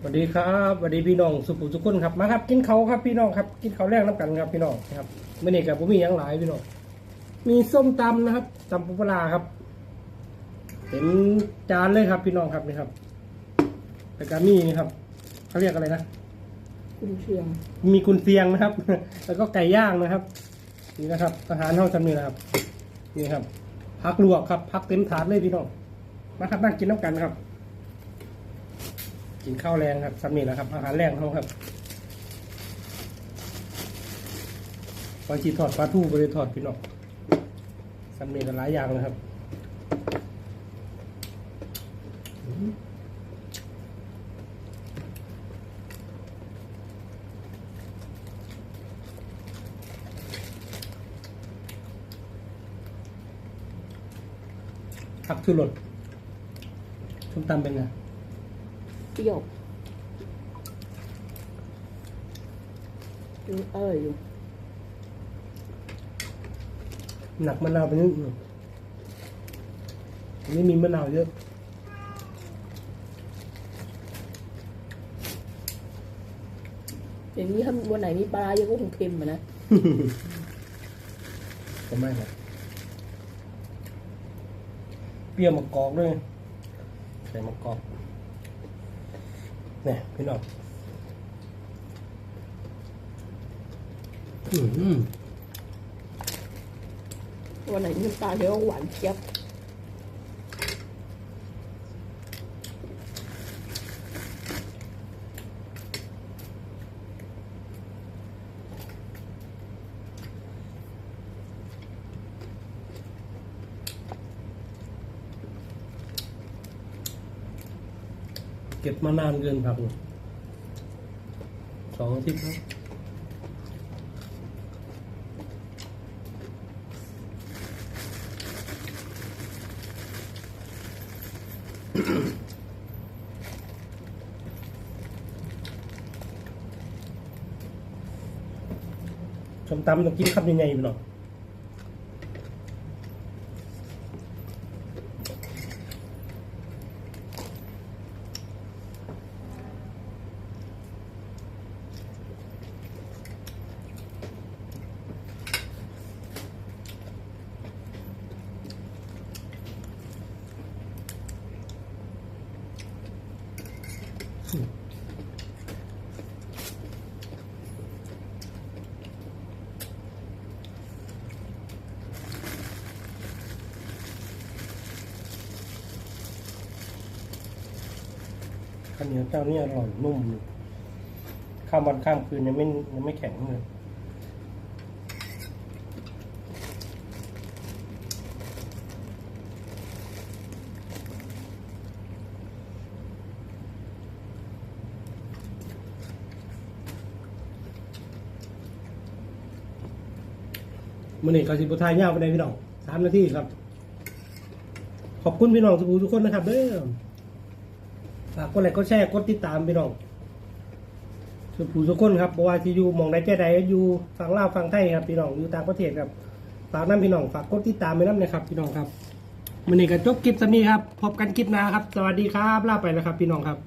สวัสดีครับสวัสดีพี่น้องสุขุมสุขุนครับมาครับ กินเขาวครับพี่น้องครับ กินเขาวแรกน้ำกันครับพี่น้องนะครับเมื่อนี้กับผมมีอย่างหลายพี่น้องมีส้มตำนะครับตำปูปลาร้าครับเต็มจานเลยครับพี่น้องครับนี่ครับแต่การมีนี่ครับเขาเรียกอะไรนะคุณเชียง มีกุนเชียงนะครับ แล้วก็ไก่ย่างนะครับ นี่นะครับอาหารเท่าจำนี้นะครับ นี่ครับพักลวกครับพักเต็มถาดเลยพี่น้องมาครับนั่งกินน้ำกันครับ กินข้าวแรงครับจำนี้นะครับ อาหารแรงเท่าครับปลาชีทอดปลาทูบริทอดพี่น้องจำนี้กันหลายอย่างเลยครับผักชูรสส้มตำเป็นไง เปรี้ยวเอออยู่หนักมะนาวไปนิดหนึงอันนี้มีมะนาวเยอะอย่างนี้ถ้าวันไหนมีปลาเยอะก็คงเค็มอะนะ ก็ไม่ครับเปรี้ยวมะกอกด้วยใส่มะกอก เนี่ยพี่น้องอืมวันไหนมีน้ำตาลเยอะก็หวานเจี๊ยบ เก็บมานานเกินผักสองอาทิตย์ครับส้มตำต้องกินคำยังไงพี่น้อง ข้าวเหนียวเจ้านี่อร่อยนุ่มอยู่ข้ามวันข้ามคืนยังไม่ยังไม่แข็งเลย มื่อนี้กสิบุทายเงาไปในพี่น้องสามนาทีครับ ขอบคุณพี่น้องทุกผู้ทุกคนนะครับเด้อฝากกดไลค์กดแชร์กดติดตามพี่น้องสุผู้ทุกคนครับเพราะว่าที่อยู่หมองใดแก่ใดอยู่ฝั่งลาวฝั่งไทยครับพี่น้องอยู่ต่างประเทศครับฝากน้ำพี่น้องฝากกดติดตามไปน้ำนะครับ พี่น้องครับมันนี้ก็จบคลิปสำนี้ครับพบกันคลิปหน้าครับ สวัสดีครับลาไปแล้วครับ พี่น้องครับ